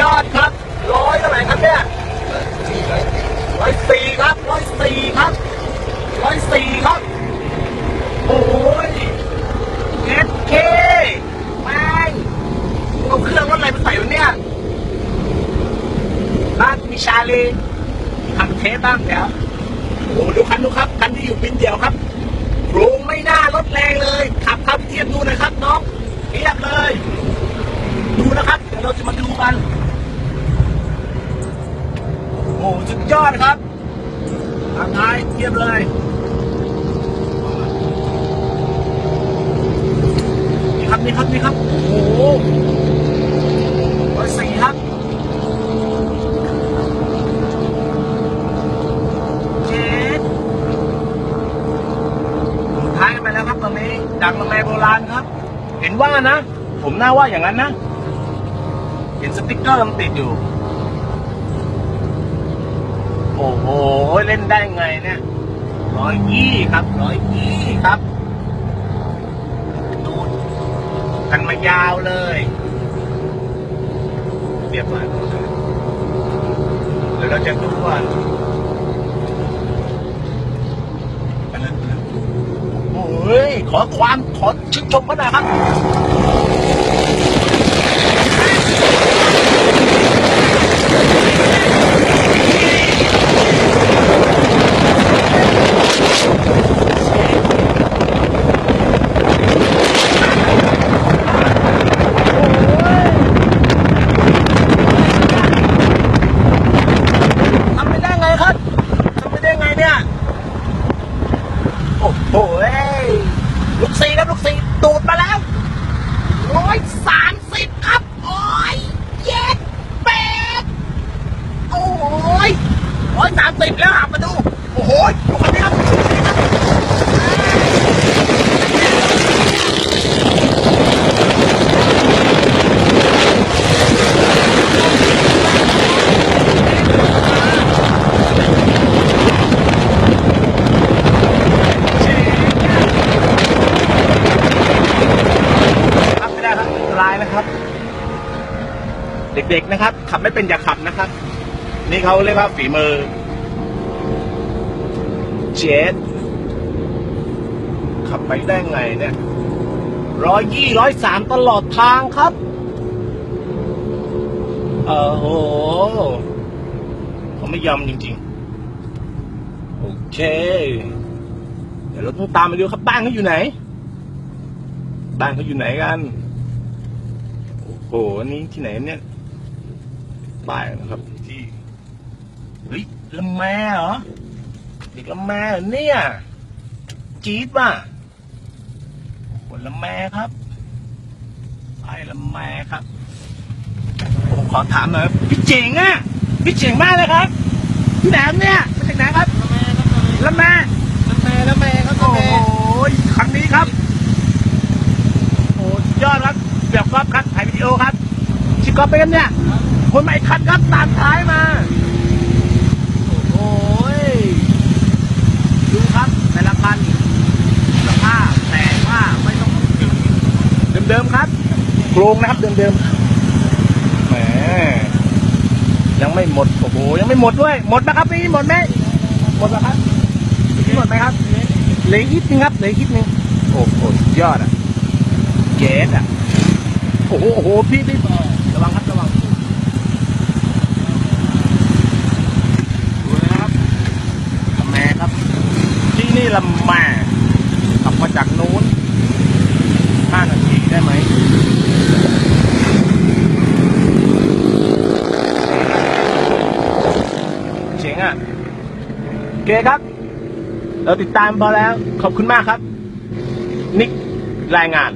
ยอดครับ ร้อยเท่าไหร่ครับเนี่ยร้อยสี่ครับร้อยสี่ครับร้อยสี่ครับ โอ้ยเอสเคแม่งเอาเครื่องรถอะไรมาใส่วะเนี่ยบ้านมีชาลีทำเทปบ้างเดี๋ยวโอ้ดูคันดูครับ คันที่อยู่บินเดียวครับโครงไม่น่ารถแรงเลย ขับครับเทียบดูหนะครับน้องเทียบเลย ดูนะครับ เดี๋ยวเราจะมาดูกัน โอ้สุดยอดครับทางท้ายเทียบเลยนี่ครับนี่ครับนี่ครับ โอ้โหร้อยสี่ครับเจ็ดท้ายกันไปแล้วครับตอนนี้ดังละแมโบราณครับ เห็นว่านะ ผมน่าว่าอย่างนั้นนะ เห็นสติ๊กเกอร์มันติดอยู่ โอ้โห เล่นได้ไงเนี่ยร้อยยี่ครับร้อยยี่ครับดูกันมายาวเลยเรียบร้อยเดี๋ยวเราจะดูว่าอันนั้นโอ้ยขอความขอชื่นชมกันน่อยครับ ทำไม่ได้ไงครับ ทำไม่ได้ไงเนี่ย โอ้โหเอ้ยลูกสี่ครับลูกสี่ตูดมาแล้วร้อยสามสิบครับ โอ้ยเย็ดเป็ดโอ้ยร้อยสามสิบแล้วหันมาดู โอ้โหดูคนนี้ครับดูคนนี้ครับ ครับไม่ได้ค รับอันตรายนะครับ เด็กๆนะครับ ขับไม่เป็นอย่าขับนะครับ นี่เขาเรียกว่าฝีมือเจ็ดขับไปได้ไงเนี่ยร้อยยี่ร้อยสามตลอดทางครับเออโหเขาไม่ยอมจริงๆ โอเค เดี๋ยวเราต้องตามไปดูครับบ้านเขาอยู่ไหน บ้านเขาอยู่ไหนกัน โอ้โหอันนี้ที่ไหนเนี่ยป้ายนะครับที่เฮ้ยละแมเหรอเด็กละแมเหรอเนี่ยจี๊ดป่ะผลละแมครับป้ายละแมครับผมขอถามหน่อยพี่เจ๋งอะพี่เจ๋งมากเลยครับที่ไหนครับเนี่ยมาจากไหนครับละแมละแม่ละแม่ครับโอ้โหครั้งนี้ครับโอ้สุดยอดครับเบียบก๊อฟครับถ่ายวิดี โอครับชิคกอเป็นเนี่ย คนใหม่คัดครับตามท้ายมา โอ้ยดูครับแต่ละคันสภาพแต่ว่าไม่ต้องถึงเดิมๆครับโครงนะครับเดิมๆแหมยังไม่หมดโอ้โหยังไม่หมดด้วย หมดนะครับพี่หมดไหมหมดแล้วครับพี่หมดไหมครับเหลืออีกนิดนึงครับเหลืออีกนิดนึงโอ้โหยอดอะเกสอะ โอ้โหโอ้โหพี่พี่ระวังครับระวังดูนะครับลำแมครับ ที่นี่ลำแมขับมาจากนู้นห้านาทีได้ไหมเจ๋งอะโอเคครับ เราติดตามพอแล้ว ขอบคุณมากครับ นิกรายงาน